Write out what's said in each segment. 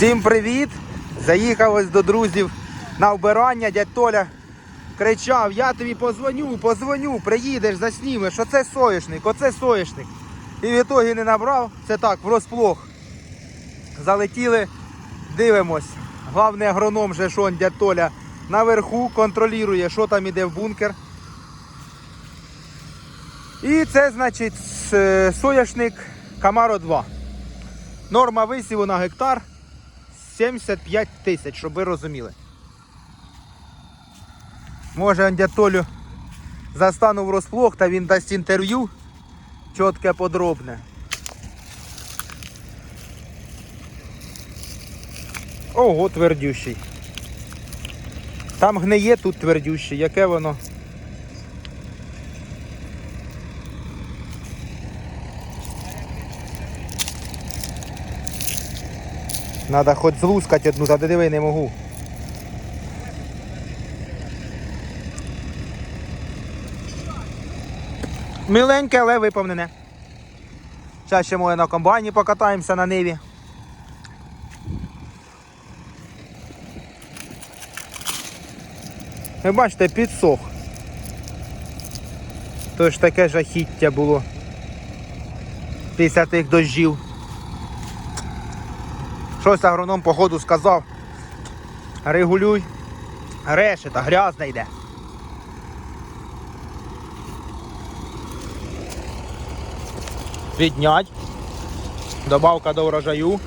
Всім привіт! Заїхав ось до друзів на вбирання. Дядь Толя кричав: я тобі позвоню, позвоню, приїдеш, заснімеш. Оце соєшник, оце соєшник. І в ітогі не набрав. Це так, врозплох. Залетіли, дивимось. Главний агроном же Шон дядь Толя наверху контролює, що там іде в бункер. І це значить с- соняшник Камаро 2. Норма висіву на гектар 75 тисяч, щоб ви розуміли. Може дятолю застану врозплох, та він дасть інтерв'ю чітке, подробне. Ого, твердющий. Там гниє, тут твердющий. Яке воно? Надо хоч злускати одну, та диви не можу. Миленьке, але виповнене. Зараз ще може на комбайні покатаємося на ниві. Ви бачите, підсох. Тож таке жахіття було після тих дощів. Щось агроном походу сказав. Регулюй. Решета, грязна йде. Піднять. Добавка до врожаю.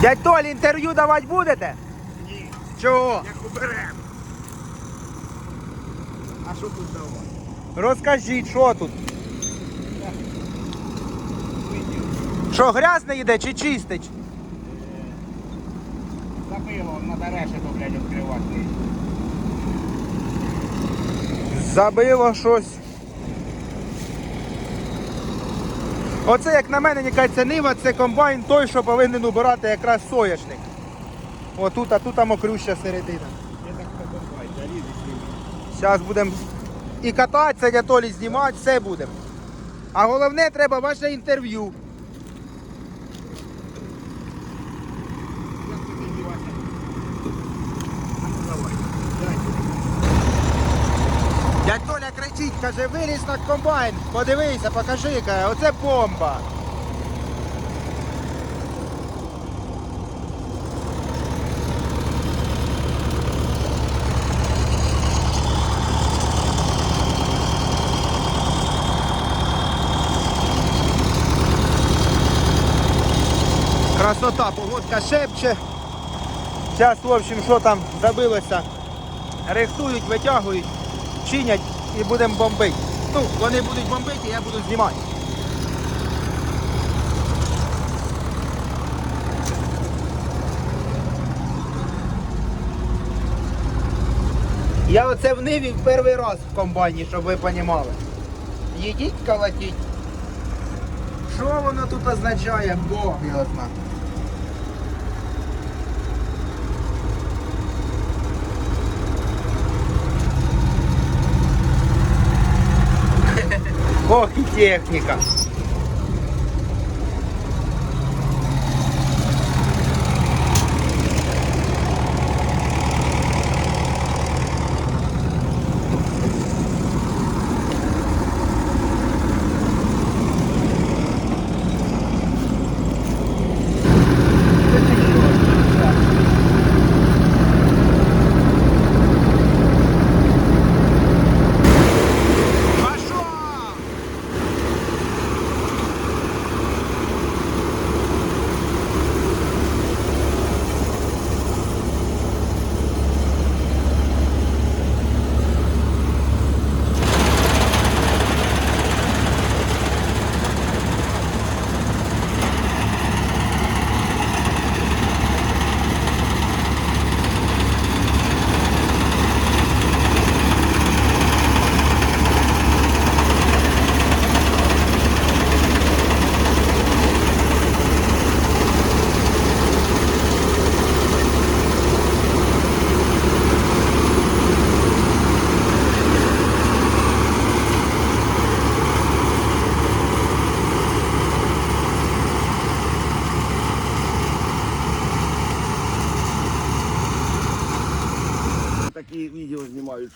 Дядь Толь, інтерв'ю давати будете? Ні, Чого? як уберемо. А що тут давати? Розкажіть, що тут? Що, грязне йде чи чистить? Забило, треба решето, блядь, відкривати. Забило щось. Оце, як на мене, кажеться, нива, це комбайн той, що повинен убирати якраз соняшник. Отут, а тут мокрюща середина. Я так покопаю, залізеш. Зараз будемо і кататися, я толі знімати, все будемо. А головне, треба ваше інтерв'ю. Дядь Толя кричить, каже, виріс на комбайн, подивися, покажи, каже, оце бомба. Красота, погодка шепче. Зараз, в общем, що там забилося, рихтують, витягують, чинять і будемо бомбити. Ну, вони будуть бомбити, я буду знімати. Я оце в Ниві в перший раз в комбайні, щоб ви розуміли. Їдіть колотіть. Що воно тут означає? Бог його знає. Ох і техніка.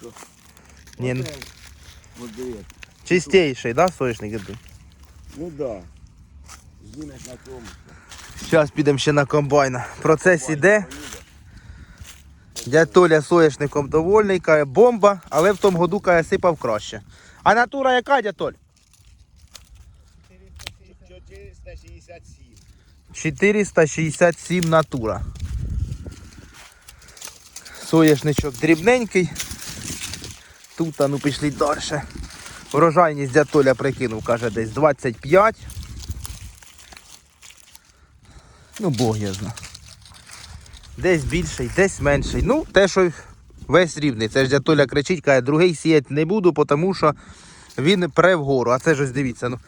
Що? Ні, ну, Оце, дивіться. чистейший, да, соняшник? дядь Ну да. Знімеш на тому. Зараз підемо ще на комбайна. Процес іде. Дядь Толя соняшником довольний, каже, бомба, але в тому году каже, сипав краще. А натура яка, дядь Толь? 467. 467 натура. Соняшничок дрібненький. Тут, а ну пішли далі. Врожайність дядь Толя прикинув, каже, десь 25. Ну, Бог я знаю. Десь більший, десь менший. Ну, те, що весь рівний. Це ж дядь Толя кричить, каже, другий сіяти не буду, тому що він пре вгору. А це ж ось дивіться, ну.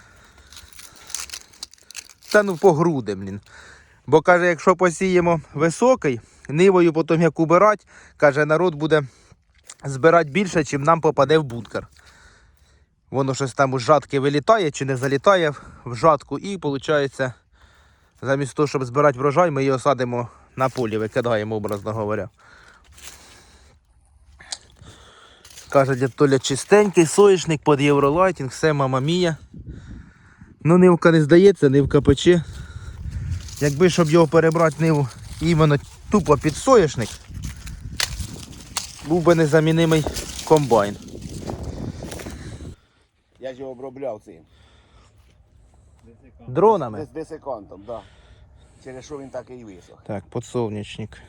Та ну по груди, блін. Бо каже, якщо посіємо високий, нивою потім як убирать, каже, народ буде збирати більше, чим нам попаде в бункер. Воно щось там у жатки вилітає чи не залітає в жатку, і виходить, замість того, щоб збирати врожай, ми його садимо на полі, викидаємо, образно говоря. Каже, дядь чистенький, соєшник під євролайтінг, все мама мія. Ну, нивка не здається, нивка пече. Якби щоб його перебрати ниву іменно тупо під соняшник, був би незамінимий комбайн. Я ж його обробляв цим. Дронами. З десикантом, так. Через що він так і висох. Так, подсолнечник.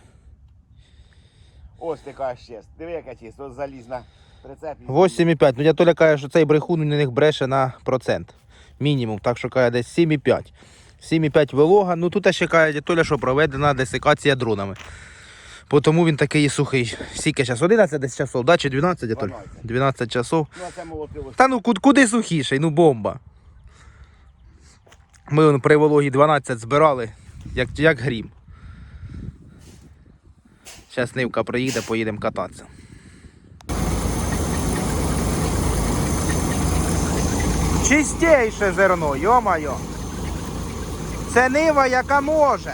Ось така ще. Диви, яка чиста, ось заліз на прицеп. і- 8,5. Ну я Толя каже, що цей брехун у них бреше на процент. Мінімум. Так що каже десь 7,5. 7,5 вилога. Ну тут ще каже Толя, що проведена десикація дронами. Тому він такий і сухий. Скільки зараз? 11 десь часов, да? чи 12, дядь Толь? 12. 12 часов. Ну, а це молотило. Та ну куди, куди сухіший, ну бомба. Ми вон, при вологі 12 збирали, як, як грім. Зараз нивка проїде, поїдемо кататися. Чистейше зерно, йо-майо. Це нива, яка може.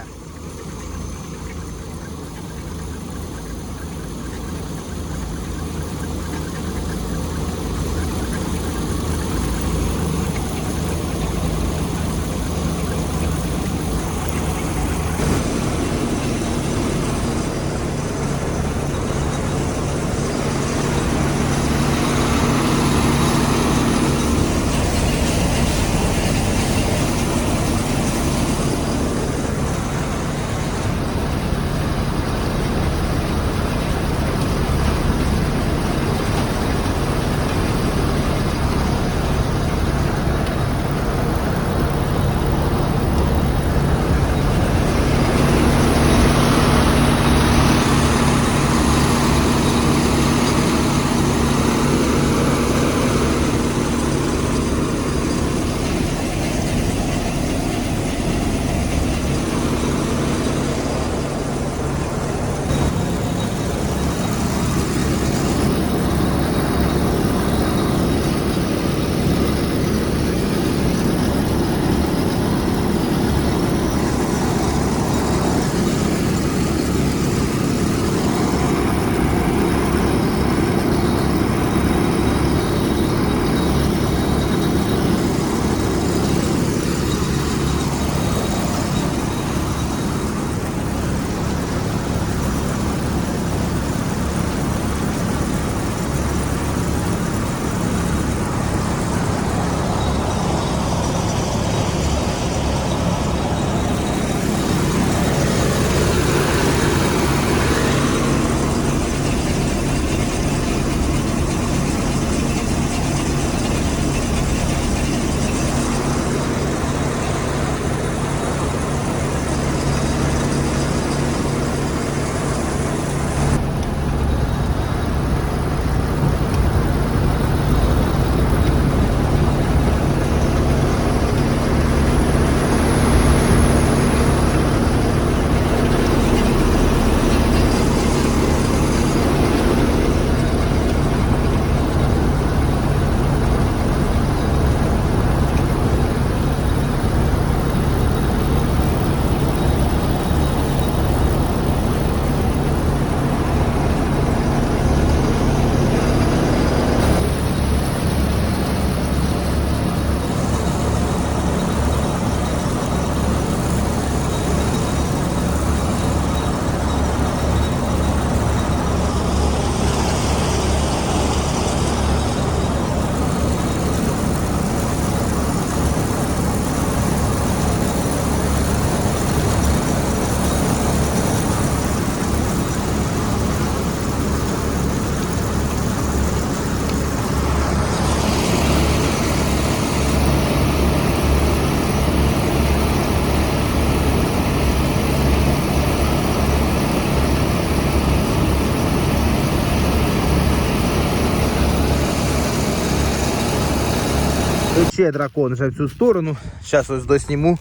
Тече дракон вже в цю сторону. Зараз ось досніму.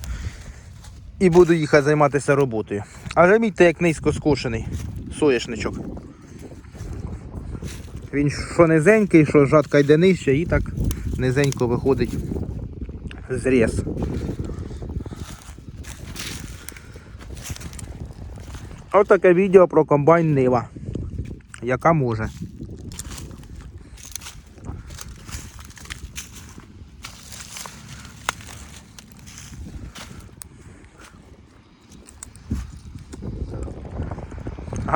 І буду їхати займатися роботою. А замітьте, як низько скошений соєшничок. Він що низенький, що жатка йде нижче, і так низенько виходить зріз. Ось таке відео про комбайн Нива. Яка може.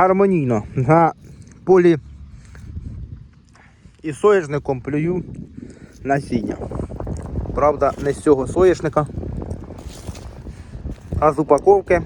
Гармонійно. На полі і соєшником плюю насіння. Правда, не з цього соєшника, а з упаковки.